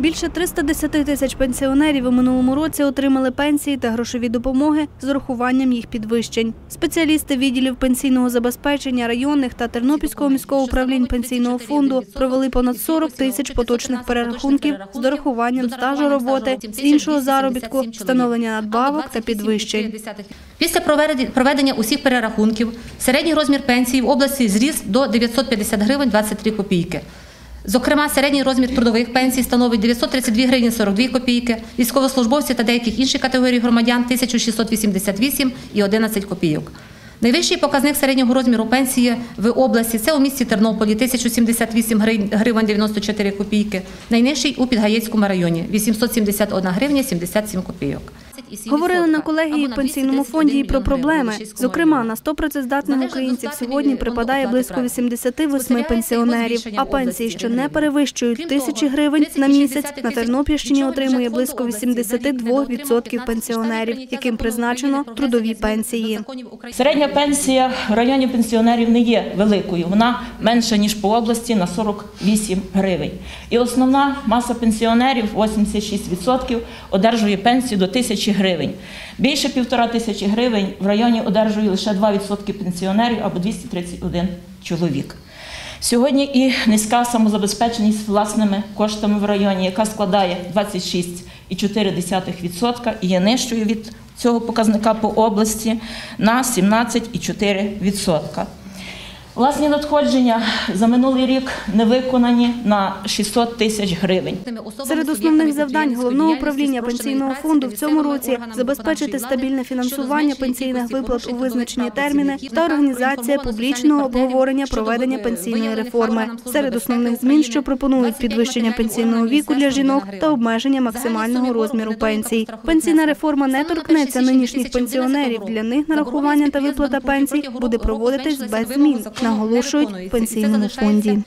Більше 310 тисяч пенсіонерів у минулому році отримали пенсії та грошові допомоги з урахуванням їх підвищень. Спеціалісти відділів пенсійного забезпечення районних та Тернопільського міського управлінь пенсійного фонду провели понад 40 тисяч поточних перерахунків з дорахуванням стажу роботи, з іншого заробітку, встановлення надбавок та підвищень. Після проведення усіх перерахунків середній розмір пенсії в області зріс до 950 гривень 23 копійки. Зокрема, середній розмір трудових пенсій становить 932 гривні 42 копійки, військовослужбовці та деяких інших категорій громадян 1688 і 11 копійок. Найвищий показник середнього розміру пенсії в області це у місті Тернополі 1078 гривень- гривень 94 копійки, найнижчий у Підгаєцькому районі 871 гривня 77 копійок. Говорили на колегії в пенсійному фонді і про проблеми. Зокрема, на 100 працездатних українців сьогодні припадає близько 88 пенсіонерів, а пенсії, що не перевищують тисячі гривень на місяць, на Тернопільщині отримує близько 82% пенсіонерів, яким призначено трудові пенсії. Середня пенсія в районі пенсіонерів не є великою. Вона менша ніж по області на 48 гривень. І основна маса пенсіонерів 86% одержує пенсію до 1000 гривень. Більше півтора тисячі гривень в районі одержує лише 2% пенсіонерів або 231 чоловік. Сьогодні і низька самозабезпеченість власними коштами в районі, яка складає 26,4% і є нижчою від цього показника по області на 17,4%. Власні надходження за минулий рік не виконані на 600 тисяч гривень. Серед основних завдань головного управління пенсійного фонду в цьому році забезпечити стабільне фінансування пенсійних виплат у визначені терміни та організація публічного обговорення проведення пенсійної реформи. Серед основних змін, що пропонують підвищення пенсійного віку для жінок та обмеження максимального розміру пенсій. Пенсійна реформа не торкнеться нинішніх пенсіонерів. Для них нарахування та виплата пенсій буде проводитись без змін, наголошують в пенсійному фонді.